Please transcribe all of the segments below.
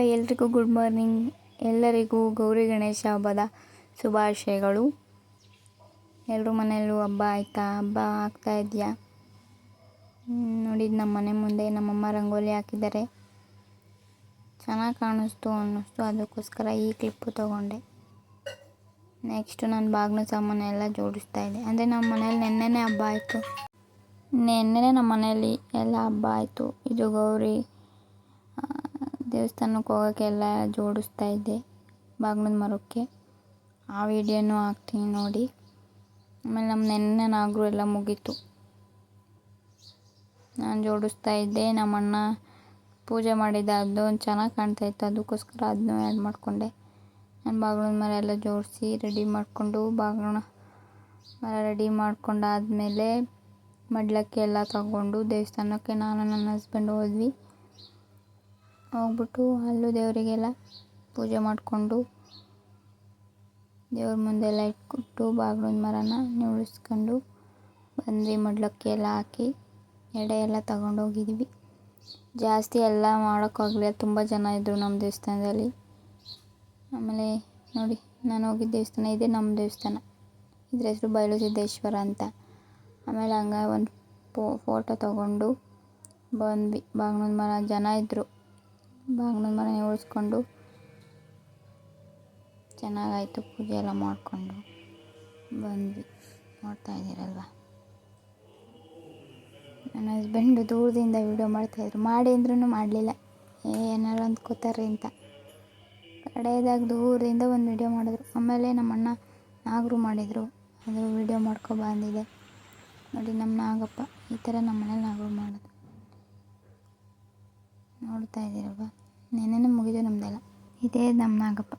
ಎಲ್ರಿಗೂ good morning ಎಲ್ಲರಿಗೂ ಗೌರಿ ಗಣೇಶ ಹಬ್ಬದ ಶುಭಾಶಯಗಳು. ಎಲ್ಲರೂ ಮನೆಯಲ್ಲೂ ಹಬ್ಬ ಆಯ್ತಾ? ಹಬ್ಬ ಆಗ್ತಾ ಇದೆಯಾ? ನೋಡಿ ನಮ್ಮ ಮನೆ ಮುಂದೆ ನಮ್ಮಮ್ಮ ರಂಗೋಲಿ ಹಾಕಿದ್ದಾರೆ. ಚೆನ್ನಾಗಿ ಕಾಣಿಸ್ತು ಅನ್ನಿಸ್ತು. ಅದಕ್ಕೋಸ್ಕರ ಈ ಕ್ಲಿಪ್ಪು ತೊಗೊಂಡೆ. ನೆಕ್ಸ್ಟು ನಾನು ಬಾಗಿಲು ಸಾಮಾನು ಎಲ್ಲ ಜೋಡಿಸ್ತಾ ಇದ್ದೆ ಅಂದರೆ ನಮ್ಮ ಮನೇಲಿ ನೆನ್ನೆನೇ ಹಬ್ಬ ಆಯಿತು. ನೆನ್ನೆನೇ ನಮ್ಮ ಮನೆಯಲ್ಲಿ ಎಲ್ಲ ಹಬ್ಬ ಆಯಿತು. ಇದು ಗೌರಿ ದೇವಸ್ಥಾನಕ್ಕೆ ಹೋಗೋಕ್ಕೆಲ್ಲ ಜೋಡಿಸ್ತಾ ಇದ್ದೆ ಬಾಗ್ಲದ ಮರಕ್ಕೆ. ಆ ವಿಡಿಯೋನೂ ಹಾಕ್ತೀನಿ ನೋಡಿ. ಆಮೇಲೆ ನಮ್ಮ ನೆನ್ನೆ ನಾಗರು ಎಲ್ಲ ಮುಗೀತು. ನಾನು ಜೋಡಿಸ್ತಾ ಇದ್ದೆ, ನಮ್ಮ ಅಣ್ಣ ಪೂಜೆ ಮಾಡಿದ್ದೆ ಅದು ಒಂದು ಚೆನ್ನಾಗಿ ಕಾಣ್ತಾ ಇತ್ತು, ಅದಕ್ಕೋಸ್ಕರ ಅದನ್ನೂ ಆ್ಯಡ್ ಮಾಡಿಕೊಂಡೆ. ನಾನು ಬಾಗಿಲದ ಮರ ಎಲ್ಲ ಜೋಡಿಸಿ ರೆಡಿ ಮಾಡಿಕೊಂಡು ಬಾಗಿಲನ್ನ ಮರ ರೆಡಿ ಮಾಡ್ಕೊಂಡಾದಮೇಲೆ ಮಡ್ಲಕ್ಕೆ ಎಲ್ಲ ತಗೊಂಡು ದೇವಸ್ಥಾನಕ್ಕೆ ನಾನು ನನ್ನ ಹಸ್ಬೆಂಡ್ ಹೋದ್ವಿ. ಹೋಗ್ಬಿಟ್ಟು ಅಲ್ಲೂ ದೇವರಿಗೆಲ್ಲ ಪೂಜೆ ಮಾಡಿಕೊಂಡು ದೇವ್ರ ಮುಂದೆ ಎಲ್ಲ ಇಟ್ಬಿಟ್ಟು ಬಾಗ್ಲಿನ ಮರನ ಉಳಿಸ್ಕೊಂಡು ಬಂದ್ವಿ ಮಡ್ಲಕ್ಕಿ ಎಲ್ಲ ಹಾಕಿ ಎಡೆ ಎಲ್ಲ ತಗೊಂಡೋಗಿದ್ವಿ. ಜಾಸ್ತಿ ಎಲ್ಲ ಮಾಡೋಕ್ಕಾಗಲಿಲ್ಲ. ತುಂಬ ಜನ ಇದ್ದರು ನಮ್ಮ ದೇವಸ್ಥಾನದಲ್ಲಿ. ಆಮೇಲೆ ನೋಡಿ, ನಾನು ಹೋಗಿದ್ದ ದೇವಸ್ಥಾನ ಇದೆ ನಮ್ಮ ದೇವಸ್ಥಾನ. ಇದ್ರ ಹೆಸರು ಬಯಲು ಸಿದ್ದೇಶ್ವರ ಅಂತ. ಆಮೇಲೆ ಹಂಗೆ ಒಂದು ಫೋಟೋ ತಗೊಂಡು ಬಂದ್ವಿ. ಬಾಗಿಲದ ಮರ ಜನ ಇದ್ದರು ಬಾಗಿಲದ ಮನೆ ಉಳಿಸ್ಕೊಂಡು ಚೆನ್ನಾಗಾಯಿತು, ಪೂಜೆ ಎಲ್ಲ ಮಾಡಿಕೊಂಡು ಬಂದ್ವಿ. ನೋಡ್ತಾ ಇದ್ದೀರಲ್ವ? ನನ್ನ ಹಸ್ಬೆಂಡು ದೂರದಿಂದ ವೀಡಿಯೋ ಮಾಡ್ತಾಯಿದ್ರು ಮಾಡಿ ಅಂದ್ರೂ ಮಾಡಲಿಲ್ಲ. ಏನಾರು ಅಂದ್ಕೋತಾರೆ ಅಂತ. ಕಡೆಯದಾಗ ದೂರದಿಂದ ಒಂದು ವೀಡಿಯೋ ಮಾಡಿದ್ರು. ಆಮೇಲೆ ನಮ್ಮ ಅಣ್ಣ ನಾಗರು ಮಾಡಿದರು. ಅದು ವೀಡಿಯೋ ಮಾಡ್ಕೊ ಬಂದಿದೆ. ನೋಡಿ ನಮ್ಮ ನಾಗಪ್ಪ, ಈ ಥರ ನಮ್ಮ ಮನೇಲಿ ನಾಗರು ಮಾಡೋದು. ನೋಡ್ತಾ ಇದ್ದೀರಲ್ವ? ನೆನ್ನೆನೇ ಮುಗಿದು ನಮ್ಮದೆಲ್ಲ ಇದೇ ನಮ್ಮ ನಾಗಪ್ಪ.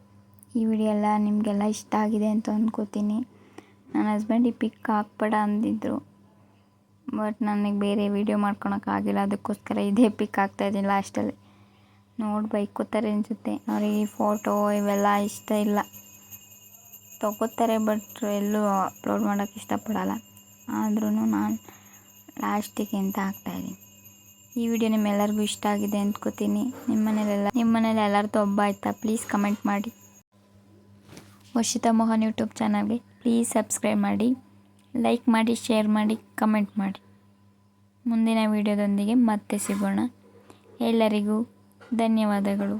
ಈ ವಿಡಿಯೋ ಎಲ್ಲ ನಿಮಗೆಲ್ಲ ಇಷ್ಟ ಆಗಿದೆ ಅಂತ ಅಂದ್ಕೋತೀನಿ ನನ್ನ ಹಸ್ಬೆಂಡ್ ಈ ಪಿಕ್ ಹಾಕ್ಬೇಡ ಅಂದಿದ್ರು. ಬಟ್ ನನಗೆ ಬೇರೆ ವೀಡಿಯೋ ಮಾಡ್ಕೊಳಕ್ಕಾಗಿಲ್ಲ ಅದಕ್ಕೋಸ್ಕರ ಇದೇ ಪಿಕ್ ಹಾಕ್ತಾಯಿದ್ದೀನಿ ಲಾಸ್ಟಲ್ಲಿ ನೋಡಿ ಬೈಕೋತಾರೆ ಅನಿಸುತ್ತೆ. ಅವ್ರಿಗೆ ಈ ಫೋಟೋ ಇವೆಲ್ಲ ಇಷ್ಟ ಇಲ್ಲ. ತಗೋತಾರೆ ಬಟ್ ಎಲ್ಲೂ ಅಪ್ಲೋಡ್ ಮಾಡೋಕ್ಕೆ ಇಷ್ಟಪಡಲ್ಲ. ಆದ್ರೂ ನಾನು ಲಾಸ್ಟಿಗೆ ಅಂತ ಹಾಕ್ತಾಯಿದ್ದೀನಿ ಈ ವಿಡಿಯೋ ನಿಮ್ಮೆಲ್ಲರಿಗೂ ಇಷ್ಟ ಆಗಿದೆ ಅಂದ್ಕೋತೀನಿ. ನಿಮ್ಮ ಮನೇಲೆಲ್ಲ ನಿಮ್ಮ ಮನೇಲಿ ಎಲ್ಲರದ್ದು ಹಬ್ಬ ಆಯಿತಾ? ಪ್ಲೀಸ್ ಕಮೆಂಟ್ ಮಾಡಿ. ವರ್ಷಿತಾ ಮೋಹನ್ ಯೂಟ್ಯೂಬ್ ಚಾನಲ್ಗೆ ಪ್ಲೀಸ್ ಸಬ್ಸ್ಕ್ರೈಬ್ ಮಾಡಿ. ಲೈಕ್ ಮಾಡಿ ಶೇರ್ ಮಾಡಿ ಕಮೆಂಟ್ ಮಾಡಿ. ಮುಂದಿನ ವಿಡಿಯೋದೊಂದಿಗೆ ಮತ್ತೆ ಸಿಗೋಣ. ಎಲ್ಲರಿಗೂ ಧನ್ಯವಾದಗಳು.